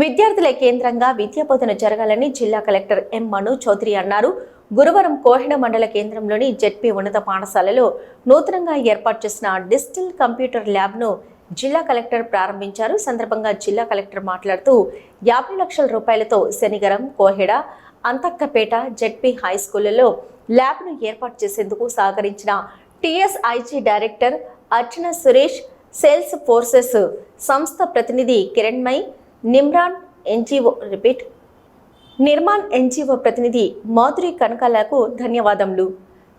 విద్యార్థుల కేంద్రంగా విద్యా బోధన జరగాలని జిల్లా కలెక్టర్ ఎం మను చౌదరి అన్నారు. గురువారం కోహిడ మండల కేంద్రంలోని జెడ్పీ ఉన్నత పాఠశాలలో నూతనంగా ఏర్పాటు చేసిన డిజిటల్ కంప్యూటర్ ల్యాబ్ను జిల్లా కలెక్టర్ ప్రారంభించారు. సందర్భంగా జిల్లా కలెక్టర్ మాట్లాడుతూ యాభై లక్షల రూపాయలతో శనిగరం కోహెడ అంతక్కపేట జెడ్పీ హై స్కూళ్ళలో ల్యాబ్ను ఏర్పాటు చేసేందుకు సహకరించిన TSIG director Archana Suresh sales forces సంస్థ ప్రతినిధి Kiranmai Nirman NGO repeat. Nirman NGO ప్రతినిధి మాధురి కనకాలకు ధన్యవాదములు.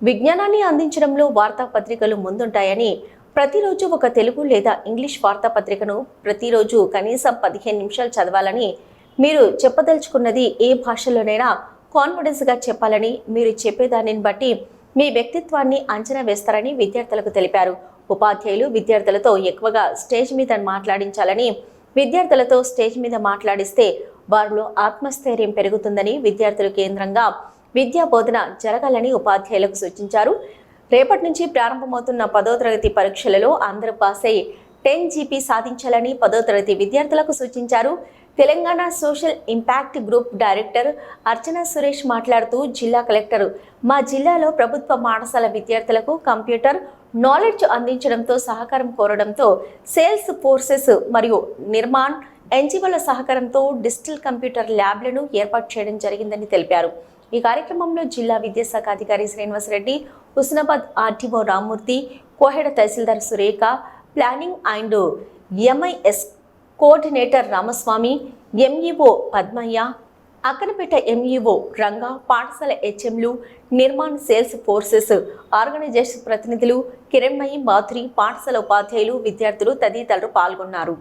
విజ్ఞానాన్ని అందించడంలో వార్తాపత్రికలు ముందుంటాయని ప్రతిరోజు ఒక తెలుగు లేదా ఇంగ్లీష్ వార్తాపత్రికను ప్రతిరోజు కనీసం పదిహేను నిమిషాలు చదవాలని మీరు చెప్పదలుచుకున్నది ఏ భాషలోనైనా కాన్ఫిడెన్స్గా చెప్పాలని మీరు చెప్పేదానిని బట్టి మీ వ్యక్తిత్వాన్ని అంచనా వేస్తారని విద్యార్థులకు తెలిపారు. ఉపాధ్యాయులు విద్యార్థులతో ఎక్కువగా స్టేజ్ మీద మాట్లాడించాలని విద్యార్థులతో స్టేజ్ మీద మాట్లాడిస్తే వారిలో ఆత్మస్థైర్యం పెరుగుతుందని విద్యార్థుల కేంద్రంగా విద్యా బోధన జరగాలని ఉపాధ్యాయులకు సూచించారు. రేపటి నుంచి ప్రారంభమవుతున్న పదో తరగతి పరీక్షలలో అందరూ పాస్ అయి టెన్ జీపీ సాధించాలని పదో తరగతి విద్యార్థులకు సూచించారు. Telangana social impact group director Archana Suresh మాట్లాడుతూ జిల్లా కలెక్టర్ మా జిల్లాలో ప్రభుత్వ పాఠశాల విద్యార్థులకు కంప్యూటర్ నాలెడ్జ్ అందించడంతో సహకారం కోరడంతో సేల్స్ ఫోర్సెస్ మరియు నిర్మాణ్ ఎన్జిఓల సహకారంతో డిజిటల్ కంప్యూటర్ ల్యాబ్లను ఏర్పాటు చేయడం జరిగిందని తెలిపారు. ఈ కార్యక్రమంలో జిల్లా విద్యాశాఖ అధికారి Srinivasa Reddy Husnabad RTO Rammurthy Koheda tahsildar Surekha planning and MIS coordinator Ramaswamy MEO Padmaiah Akkanapeta MEO Ranga పాఠశాల హెచ్ఎంలు నిర్మాణ్ సేల్స్ ఫోర్సెస్ ఆర్గనైజేషన్ ప్రతినిధులు కిరణ్మయి మాధురి పాఠశాల ఉపాధ్యాయులు విద్యార్థులు తదితరులు పాల్గొన్నారు.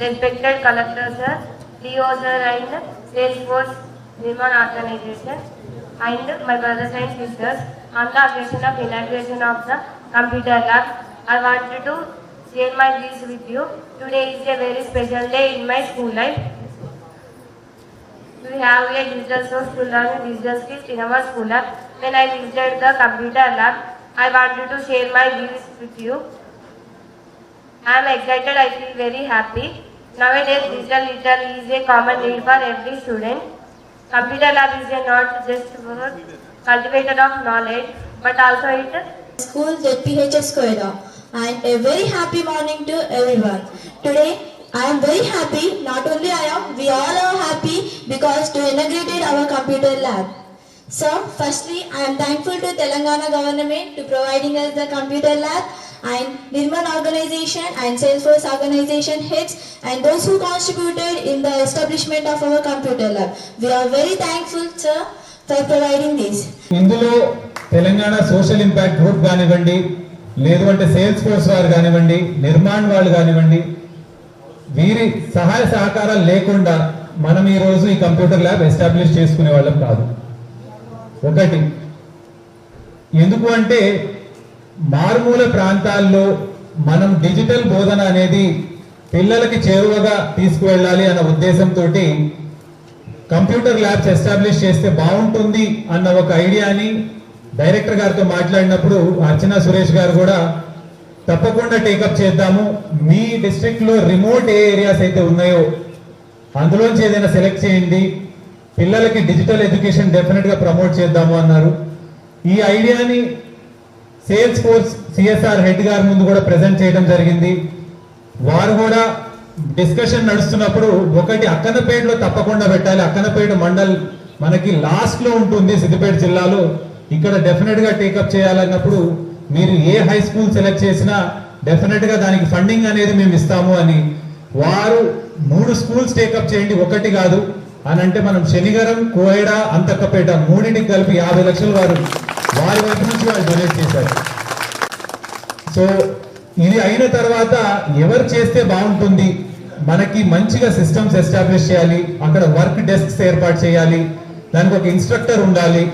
Respected collector sir, DO sir and Salesforce Women Organization and my brothers and sisters on the occasion of inauguration of the computer lab. I wanted to share my views with you. Today is a very special day in my school life. We have a digital source to learn digital skills in our school lab. When I visited the computer lab, I wanted to share my views with you. I am excited, I feel very happy. Nowadays, digital literacy is a common need for every student. Computer lab is not just for cultivator of knowledge, but also it School ZPHS Koida and a very happy morning to everyone. Today I am very happy, not only I am, we all are happy because to inaugurated our computer lab. So firstly I am thankful to Telangana government to providing us the computer lab and Nirman organization and Salesforce organization heads and those who contributed in the establishment of our computer lab. We are very thankful sir for providing this. ఇందులో Telangana social impact group కానివ్వండి లేదు అంటే sales force వారు కానివ్వండి నిర్మాణ్ వాళ్ళు కానివ్వండి వీరి సహాయ సహకారాలు లేకుండా మనం ఈరోజు ఈ కంప్యూటర్ ల్యాబ్ ఎస్టాబ్లిష్ చేసుకునే వాళ్ళం కాదు ఒకటి ఎందుకు అంటే మారుమూల ప్రాంతాల్లో మనం డిజిటల్ బోధన అనేది పిల్లలకి చేరువగా తీసుకువెళ్ళాలి అన్న ఉద్దేశంతో కంప్యూటర్ ల్యాబ్స్ ఎస్టాబ్లిష్ చేస్తే బాగుంటుంది అన్న ఒక ఐడియాని డైరెక్టర్ గారితో మాట్లాడినప్పుడు అర్చన సురేష్ గారు కూడా తప్పకుండా టేకప్ చేద్దాము. మీ డిస్ట్రిక్ట్లో రిమోట్ ఏ ఏరియాస్ అయితే ఉన్నాయో అందులోంచి ఏదైనా సెలెక్ట్ చేయండి. పిల్లలకి డిజిటల్ ఎడ్యుకేషన్ డెఫినెట్గా ప్రమోట్ చేద్దాము అన్నారు. ఈ ఐడియాని సేల్స్ ఫోర్స్ సిఎస్ఆర్ హెడ్ గారి ముందు కూడా ప్రెజెంట్ చేయడం జరిగింది. వారు కూడా డిస్కషన్ నడుస్తున్నప్పుడు ఒకటి అక్కనపేటలో తప్పకుండా పెట్టాలి. అక్కనపేట మండల్ మనకి లాస్ట్లో ఉంటుంది సిద్దిపేట జిల్లాలో. ఇక్కడ డెఫినెట్గా టేకప్ చేయాలన్నప్పుడు మీరు ఏ హై స్కూల్ సెలెక్ట్ చేసినా డెఫినెట్గా దానికి ఫండింగ్ అనేది మేము ఇస్తాము అని. వారు మూడు స్కూల్స్ టేకప్ చేయండి. ఒకటి కాదు. అని అంటే మనం శనిగరం కోయడ అంతక్కపేట మూడింటికి కలిపి యాభై లక్షలు వారు వారి వైపు నుంచి వాళ్ళు డొనేట్ చేశారు. సో ఇది అయిన తర్వాత ఎవరు చేస్తే బాగుంటుంది? మనకి మంచిగా సిస్టమ్స్ ఎస్టాబ్లిష్ చేయాలి అక్కడ వర్క్ డెస్క్స్ ఏర్పాటు చేయాలి దానికి ఒక ఇన్స్ట్రక్టర్ ఉండాలి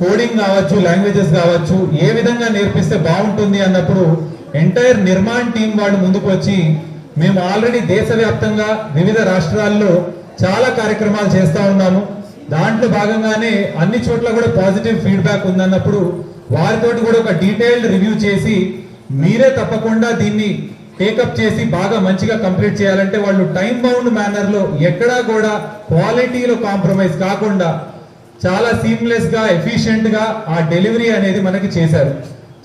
కోడింగ్ కావచ్చు లాంగ్వేజెస్ కావచ్చు ఏ విధంగా నేర్పిస్తే బాగుంటుంది అన్నప్పుడు ఎంటైర్ నిర్మాణ్ టీం వాళ్ళు ముందుకు వచ్చి మేము ఆల్రెడీ దేశవ్యాప్తంగా వివిధ రాష్ట్రాల్లో చాలా కార్యక్రమాలు చేస్తూ ఉన్నాము. దాంట్లో భాగంగానే అన్ని చోట్ల కూడా పాజిటివ్ ఫీడ్బ్యాక్ ఉందన్నప్పుడు వారితోటి కూడా ఒక డీటెయిల్డ్ రివ్యూ చేసి మీరే తప్పకుండా దీన్ని టేకప్ చేసి బాగా మంచిగా కంప్లీట్ చేయాలంటే వాళ్ళు టైం బౌండ్ మేనర్లో ఎక్కడా కూడా క్వాలిటీలో కాంప్రమైజ్ కాకుండా చాలా సీమ్లెస్గా ఎఫిషియెంట్గా ఆ డెలివరీ అనేది మనకి చేశారు.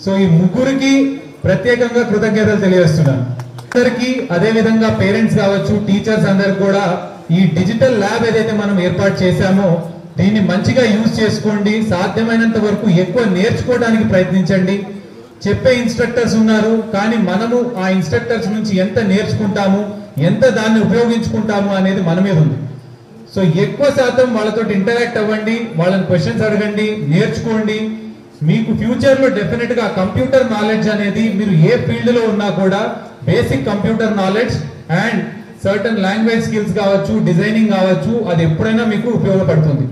సో ఈ ముగ్గురికి ప్రత్యేకంగా కృతజ్ఞతలు తెలియజేస్తున్నాను. అందరికీ అదే విధంగా పేరెంట్స్ కావచ్చు టీచర్స్ అందరికి కూడా ఈ డిజిటల్ ల్యాబ్ ఏదైతే మనం ఏర్పాటు చేశామో దీన్ని మంచిగా యూజ్ చేసుకోండి. సాధ్యమైనంత వరకు ఎక్కువ నేర్చుకోవడానికి ప్రయత్నించండి. చెప్పే ఇన్స్ట్రక్టర్స్ ఉన్నారు కానీ మనము ఆ ఇన్స్ట్రక్టర్స్ నుంచి ఎంత నేర్చుకుంటాము ఎంత దాన్ని ఉపయోగించుకుంటాము అనేది మన మీద ఉంది. సో ఎక్కువ శాతం వాళ్ళతో ఇంటరాక్ట్ అవ్వండి వాళ్ళని క్వశ్చన్స్ అడగండి నేర్చుకోండి. మీకు ఫ్యూచర్లో డెఫినెట్గా కంప్యూటర్ నాలెడ్జ్ అనేది మీరు ఏ ఫీల్డ్లో ఉన్నా కూడా basic computer knowledge and certain language skills కావచ్చు డిజైనింగ్ కావచ్చు అది ఎప్పుడైనా మీకు ఉపయోగపడుతుంది.